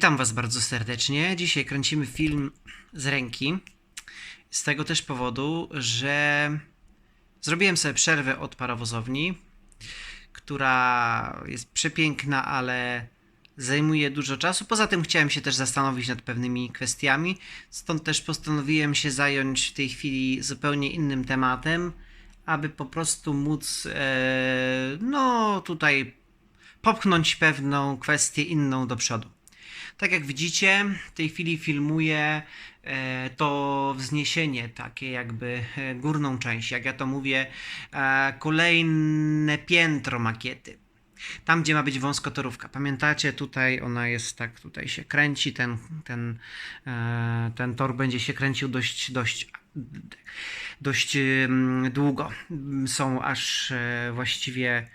Witam Was bardzo serdecznie. Dzisiaj kręcimy film z ręki. Z tego też powodu, że zrobiłem sobie przerwę od parowozowni, która jest przepiękna, ale zajmuje dużo czasu. Poza tym chciałem się też zastanowić nad pewnymi kwestiami, stąd też postanowiłem się zająć w tej chwili zupełnie innym tematem, aby po prostu móc, e, no tutaj popchnąć pewną kwestię inną do przodu. Tak jak widzicie, w tej chwili filmuję e, to wzniesienie, takie jakby e, górną część, jak ja to mówię, e, kolejne piętro makiety. Tam, gdzie ma być wąskotorówka. Pamiętacie, tutaj ona jest tak, tutaj się kręci, ten, ten, ten tor będzie się kręcił dość, dość, dość em, długo. Są aż właściwie,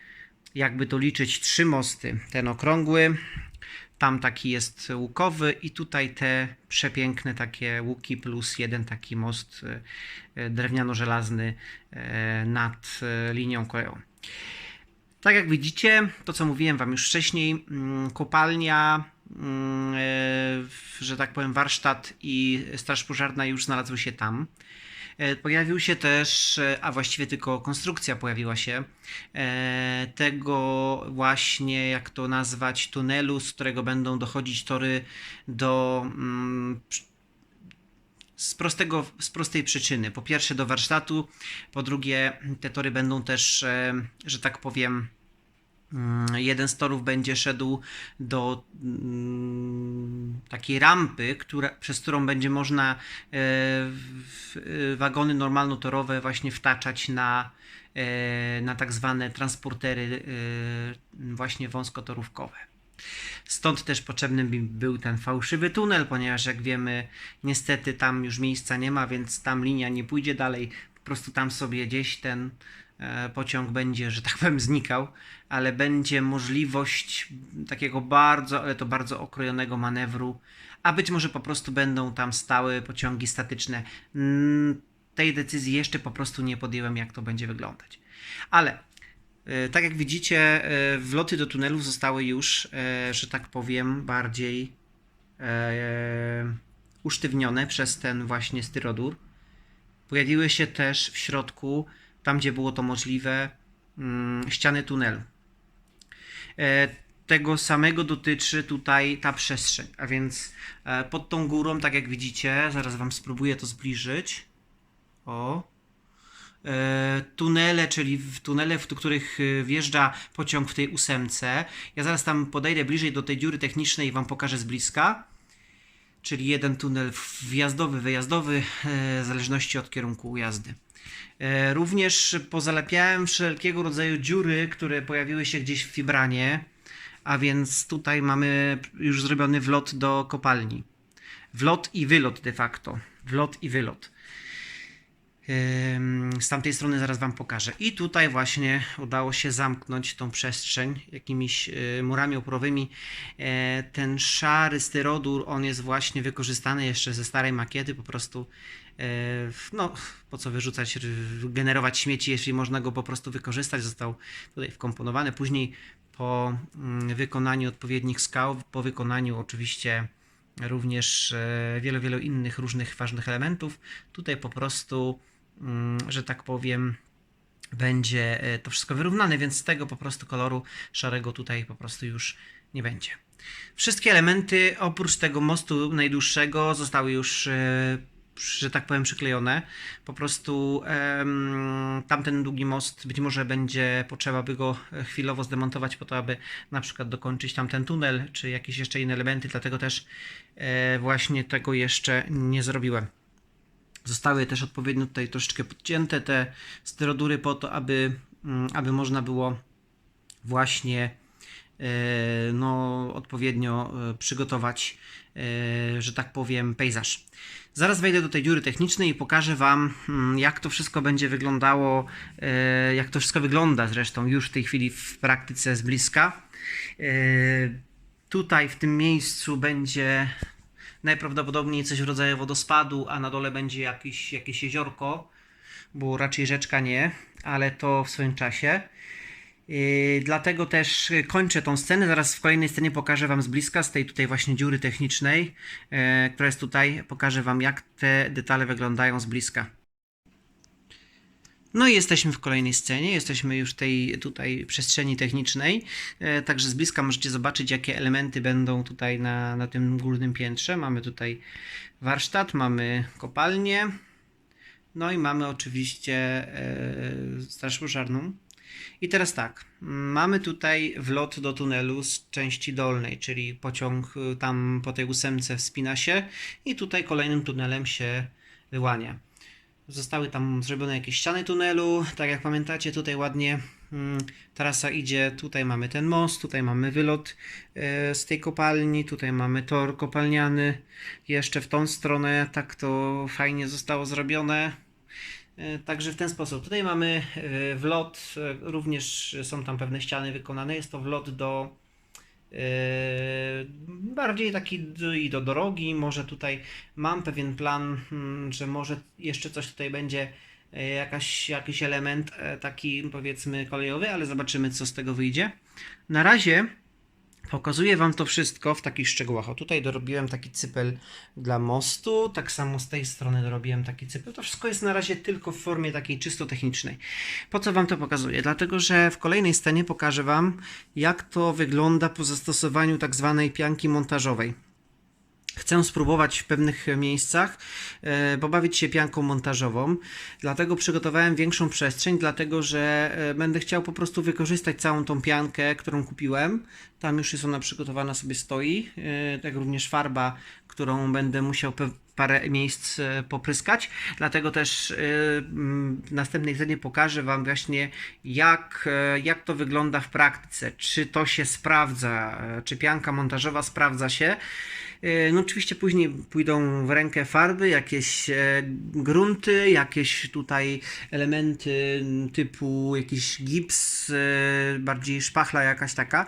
jakby to liczyć, trzy mosty. Ten okrągły, tam taki jest łukowy i tutaj te przepiękne takie łuki plus jeden taki most e, e, drewniano-żelazny e, nad linią kolejową. Tak jak widzicie, to co mówiłem Wam już wcześniej, mm, kopalnia, mm, że tak powiem, warsztat i straż pożarna już znalazły się tam. E, Pojawił się też, e, a właściwie tylko konstrukcja pojawiła się, e, tego właśnie, jak to nazwać, tunelu, z którego będą dochodzić tory do mm, z, prostego, z prostej przyczyny. Po pierwsze do warsztatu, po drugie te tory będą też, że tak powiem, jeden z torów będzie szedł do mm, takiej rampy, która, przez którą będzie można e, e, wagony normalnotorowe właśnie wtaczać na, e, na tak zwane transportery właśnie wąskotorówkowe. Stąd też potrzebny był ten fałszywy tunel, ponieważ jak wiemy, niestety tam już miejsca nie ma, więc tam linia nie pójdzie dalej. Po prostu tam sobie gdzieś ten pociąg będzie, że tak powiem, znikał, ale będzie możliwość takiego bardzo, ale to bardzo okrojonego manewru, a być może po prostu będą tam stałe pociągi statyczne. Mm, Tej decyzji jeszcze po prostu nie podjąłem, jak to będzie wyglądać. Ale E, Tak jak widzicie, e, wloty do tunelów zostały już, e, że tak powiem, bardziej e, usztywnione przez ten właśnie styrodur. Pojawiły się też w środku, tam gdzie było to możliwe, mm, ściany tunelu. E, Tego samego dotyczy tutaj ta przestrzeń, a więc e, pod tą górą, tak jak widzicie, zaraz Wam spróbuję to zbliżyć. O, e, tunele, czyli w tunele, w których wjeżdża pociąg w tej ósemce. Ja zaraz tam podejdę bliżej do tej dziury technicznej i Wam pokażę z bliska. Czyli jeden tunel wjazdowy, wyjazdowy, w zależności od kierunku jazdy. E, Również pozalepiałem wszelkiego rodzaju dziury, które pojawiły się gdzieś w fibranie, a więc tutaj mamy już zrobiony wlot do kopalni. Wlot i wylot de facto. Wlot i wylot. Z tamtej strony zaraz Wam pokażę. I tutaj właśnie udało się zamknąć tą przestrzeń jakimiś y, murami oporowymi. E, Ten szary styrodur, on jest właśnie wykorzystany jeszcze ze starej makiety, po prostu e, no, po co wyrzucać, generować śmieci, jeśli można go po prostu wykorzystać. Został tutaj wkomponowany. Później po mm, wykonaniu odpowiednich skał, po wykonaniu oczywiście również e, wielu, wielu innych różnych ważnych elementów. Tutaj po prostu, mm, że tak powiem, będzie e, to wszystko wyrównane, więc tego po prostu koloru szarego tutaj po prostu już nie będzie. Wszystkie elementy oprócz tego mostu najdłuższego zostały już, e, że tak powiem, przyklejone. Po prostu em, tamten długi most być może będzie potrzeba by go e, chwilowo zdemontować po to, aby na przykład dokończyć tamten tunel, czy jakieś jeszcze inne elementy, dlatego też e, właśnie tego jeszcze nie zrobiłem. Zostały też odpowiednio tutaj troszeczkę podcięte te styrodury po to, aby, mm, aby można było właśnie no, odpowiednio e, przygotować, e, że tak powiem, pejzaż. Zaraz wejdę do tej dziury technicznej i pokażę Wam, mm, jak to wszystko będzie wyglądało, e, jak to wszystko wygląda zresztą już w tej chwili w praktyce z bliska. E, Tutaj w tym miejscu będzie najprawdopodobniej coś w rodzaju wodospadu, a na dole będzie jakieś, jakieś jeziorko, bo raczej rzeczka nie, ale to w swoim czasie. Yy, dlatego też yy, kończę tą scenę. Zaraz w kolejnej scenie pokażę Wam z bliska, z tej tutaj właśnie dziury technicznej, yy, która jest tutaj. Pokażę Wam, jak te detale wyglądają z bliska. No i jesteśmy w kolejnej scenie, jesteśmy już w tej tutaj przestrzeni technicznej, e, także z bliska możecie zobaczyć jakie elementy będą tutaj na, na tym górnym piętrze. Mamy tutaj warsztat, mamy kopalnię, no i mamy oczywiście e, straż pożarną. I teraz tak, mamy tutaj wlot do tunelu z części dolnej, czyli pociąg y, tam po tej ósemce wspina się i tutaj kolejnym tunelem się wyłania. Zostały tam zrobione jakieś ściany tunelu, tak jak pamiętacie, tutaj ładnie mm, trasa idzie, tutaj mamy ten most, tutaj mamy wylot e, z tej kopalni, tutaj mamy tor kopalniany, jeszcze w tą stronę, tak to fajnie zostało zrobione. E, Także w ten sposób. Tutaj mamy e, wlot, e, również są tam pewne ściany wykonane. Jest to wlot do bardziej taki i do drogi. Może tutaj mam pewien plan, mm, że może jeszcze coś tutaj będzie, jakaś, jakiś element taki powiedzmy kolejowy, ale zobaczymy co z tego wyjdzie. Na razie Pokazuję Wam to wszystko w takich szczegółach. O tutaj dorobiłem taki cypel dla mostu, tak samo z tej strony dorobiłem taki cypel. To wszystko jest na razie tylko w formie takiej czysto technicznej. Po co Wam to pokazuję? Dlatego, że w kolejnej scenie pokażę Wam, jak to wygląda po zastosowaniu tak zwanej pianki montażowej. Chcę spróbować w pewnych miejscach e, pobawić się pianką montażową, dlatego przygotowałem większą przestrzeń, dlatego że e, będę chciał po prostu wykorzystać całą tą piankę, którą kupiłem. Tam już jest ona przygotowana, sobie stoi, e, tak również farba, którą będę musiał parę miejsc e, popryskać. Dlatego też e, w następnej scenie pokażę Wam właśnie jak, e, jak to wygląda w praktyce. Czy to się sprawdza, czy pianka montażowa sprawdza się. No oczywiście później pójdą w rękę farby, jakieś grunty, jakieś tutaj elementy typu jakiś gips, bardziej szpachla jakaś taka,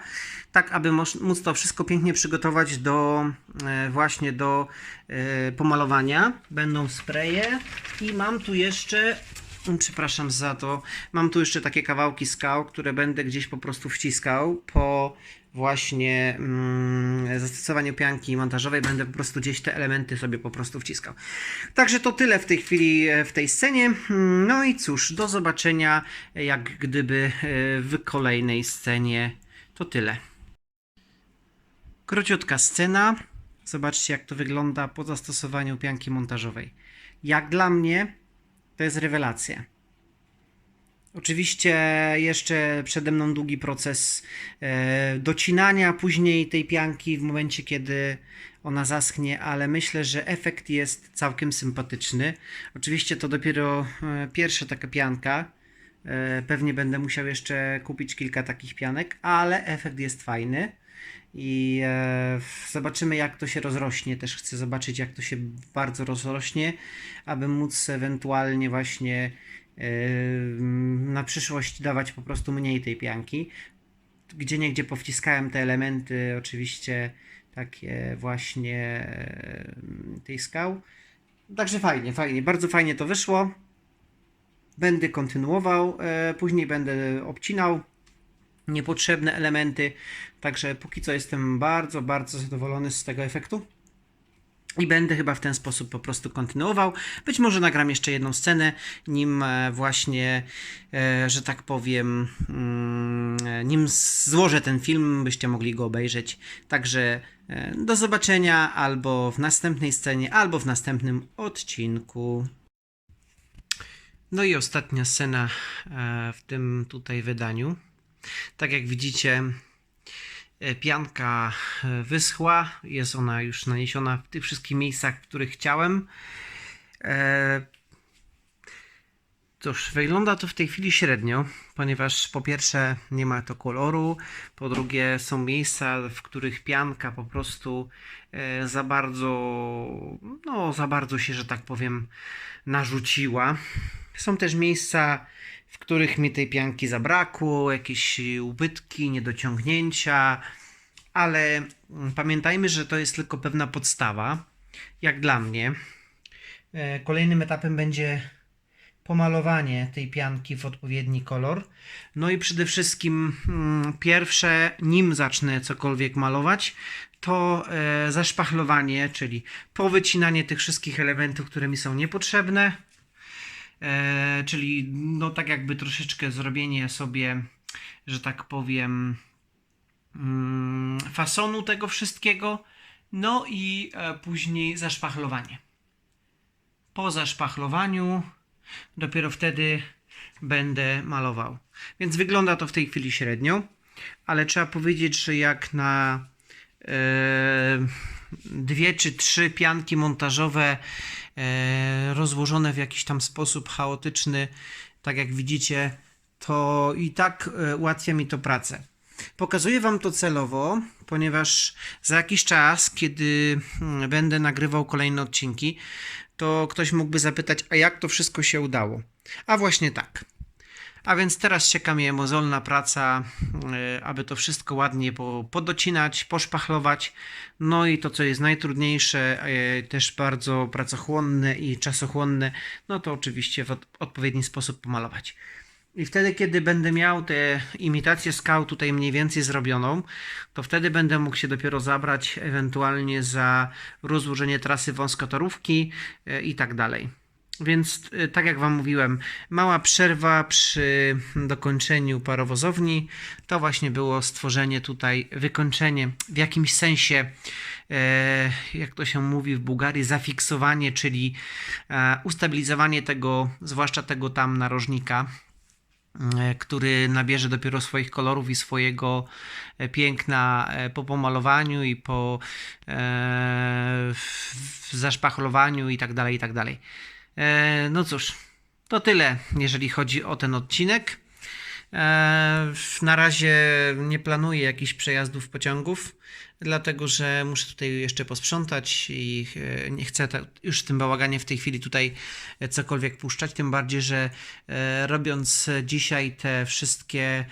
tak aby móc to wszystko pięknie przygotować do e, właśnie do e, pomalowania. Będą spreje i mam tu jeszcze Przepraszam za to. Mam tu jeszcze takie kawałki skał, które będę gdzieś po prostu wciskał po właśnie mm, zastosowaniu pianki montażowej. Będę po prostu gdzieś te elementy sobie po prostu wciskał. Także to tyle w tej chwili e, w tej scenie. Mm, No i cóż, do zobaczenia jak gdyby w kolejnej scenie. To tyle. Króciutka scena. Zobaczcie, jak to wygląda po zastosowaniu pianki montażowej. Jak dla mnie, to jest rewelacja. Oczywiście jeszcze przede mną długi proces e, docinania później tej pianki w momencie, kiedy ona zaschnie, ale myślę, że efekt jest całkiem sympatyczny. Oczywiście to dopiero e, pierwsza taka pianka. E, pewnie będę musiał jeszcze kupić kilka takich pianek, ale efekt jest fajny. I e, zobaczymy, jak to się rozrośnie. Też chcę zobaczyć, jak to się bardzo rozrośnie, aby móc ewentualnie właśnie e, na przyszłość dawać po prostu mniej tej pianki. Gdzie niegdzie powciskałem te elementy, oczywiście takie właśnie e, tej skał. Także fajnie, fajnie, bardzo fajnie to wyszło. Będę kontynuował, e, później będę obcinał niepotrzebne elementy. Także póki co jestem bardzo, bardzo zadowolony z tego efektu. I będę chyba w ten sposób po prostu kontynuował. Być może nagram jeszcze jedną scenę, nim e, właśnie, e, że tak powiem, mm, nim złożę ten film, byście mogli go obejrzeć. Także e, do zobaczenia albo w następnej scenie, albo w następnym odcinku. No i ostatnia scena w tym tutaj wydaniu. Tak jak widzicie, e, pianka e, wyschła. Jest ona już naniesiona w tych wszystkich miejscach, w których chciałem. E, Cóż, wygląda to w tej chwili średnio, ponieważ po pierwsze nie ma to koloru, po drugie są miejsca, w których pianka po prostu za bardzo, no za bardzo się, że tak powiem, narzuciła. Są też miejsca, w których mi tej pianki zabrakło, jakieś ubytki, niedociągnięcia, ale pamiętajmy, że to jest tylko pewna podstawa, jak dla mnie. E, Kolejnym etapem będzie pomalowanie tej pianki w odpowiedni kolor. No i przede wszystkim mm, pierwsze, nim zacznę cokolwiek malować, to e, zaszpachlowanie, czyli powycinanie tych wszystkich elementów, które mi są niepotrzebne. E, czyli no tak jakby troszeczkę zrobienie sobie, że tak powiem, mm, fasonu tego wszystkiego. No i e, później zaszpachlowanie. Po zaszpachlowaniu dopiero wtedy będę malował. Więc wygląda to w tej chwili średnio, ale trzeba powiedzieć, że jak na dwie czy trzy pianki montażowe e, rozłożone w jakiś tam sposób chaotyczny, tak jak widzicie, to i tak e, ułatwia mi to pracę. Pokazuję Wam to celowo, ponieważ za jakiś czas, kiedy mm, będę nagrywał kolejne odcinki, to ktoś mógłby zapytać, a jak to wszystko się udało? A właśnie tak. A więc teraz czeka mnie mozolna praca, e, aby to wszystko ładnie po, podocinać, poszpachlować. No i to, co jest najtrudniejsze, e, też bardzo pracochłonne i czasochłonne, no to oczywiście w od- odpowiedni sposób pomalować. I wtedy, kiedy będę miał tę imitację skał tutaj mniej więcej zrobioną, to wtedy będę mógł się dopiero zabrać ewentualnie za rozłożenie trasy wąskotorówki e, i tak dalej. Więc e, tak jak Wam mówiłem, mała przerwa przy dokończeniu parowozowni to właśnie było stworzenie tutaj, wykończenie w jakimś sensie, e, jak to się mówi w Bułgarii, zafiksowanie, czyli e, ustabilizowanie tego, zwłaszcza tego tam narożnika, e, który nabierze dopiero swoich kolorów i swojego piękna po pomalowaniu i po zaszpachlowaniu i tak dalej, i tak dalej. E, no cóż, to tyle, jeżeli chodzi o ten odcinek. E, na razie nie planuję jakichś przejazdów pociągów, dlatego że muszę tutaj jeszcze posprzątać i e, nie chcę już w tym bałaganie w tej chwili tutaj cokolwiek puszczać. Tym bardziej, że robiąc dzisiaj te wszystkie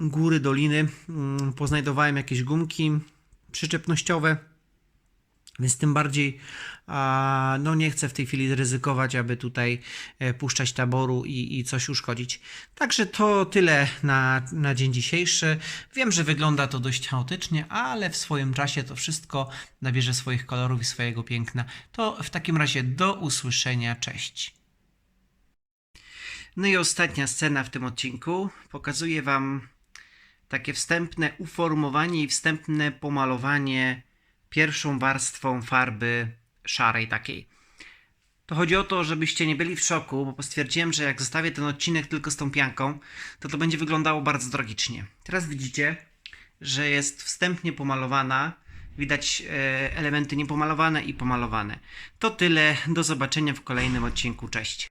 góry, doliny, mm, poznajdowałem jakieś gumki przyczepnościowe. Więc tym bardziej no nie chcę w tej chwili ryzykować, aby tutaj e, puszczać taboru i, i coś uszkodzić. Także to tyle na, na dzień dzisiejszy. Wiem, że wygląda to dość chaotycznie, ale w swoim czasie to wszystko nabierze swoich kolorów i swojego piękna. To w takim razie do usłyszenia. Cześć. No i ostatnia scena w tym odcinku. Pokazuję Wam takie wstępne uformowanie i wstępne pomalowanie pierwszą warstwą farby szarej takiej. To chodzi o to, żebyście nie byli w szoku, bo stwierdziłem, że jak zostawię ten odcinek tylko z tą pianką, to to będzie wyglądało bardzo tragicznie. Teraz widzicie, że jest wstępnie pomalowana. Widać e, elementy niepomalowane i pomalowane. To tyle. Do zobaczenia w kolejnym odcinku. Cześć.